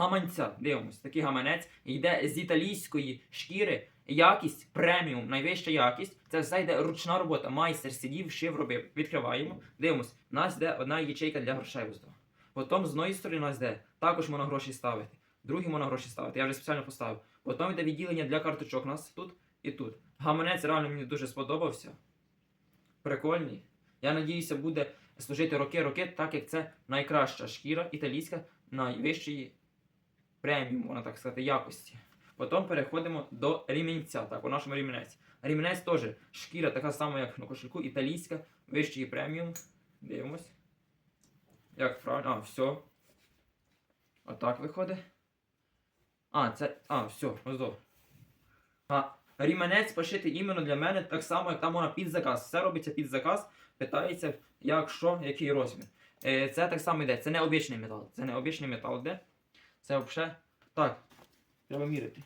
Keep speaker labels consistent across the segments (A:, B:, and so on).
A: гаманця. Дивимось, такий гаманець йде з італійської шкіри. Якість преміум, найвища якість. Це все йде ручна робота. Майстер сидів, шив, робив. Відкриваємо. Дивимось. У нас йде одна ячейка для грошей. Потім з одної сторони у нас йде також можна гроші ставити. Другі можна гроші ставити. Я вже спеціально поставив. Потім йде відділення для карточок у нас тут і тут. Гаманець реально мені дуже сподобався. Прикольний. Я надіюся, буде служити роки-роки, так як це найкраща шкіра італійська найвищої преміум, можна так сказати, якості. Потім переходимо до рімінця. Так, у нашому рімінець. Рімінець теж шкіра така сама, як на кошельку, італійська, вищої преміум. Дивимось. Як правильно? А, все. Отак виходить. А, це. А, все, до. А, ріманець пошитий іменно для мене так само, як там вона під заказ. Все робиться під заказ. Питається, як що, який розмір. Е, це так само йде. Це не обічний метал. Це не обічний метал йде. Це взагалі. Так. Треба міряти.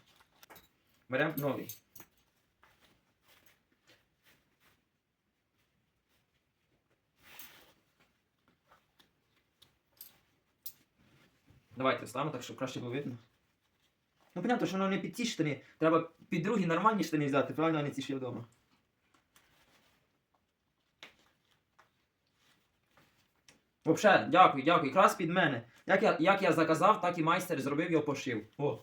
A: Беремо новий. Давайте ставимо так, щоб краще було видно. Ну, понятно, що воно не під ці штани. Треба під другі нормальні штани взяти, правильно, а не ці є вдома. Взагалі, дякую, дякую. Якраз під мене. Як я, як я заказав, так і майстер зробив його пошив. О.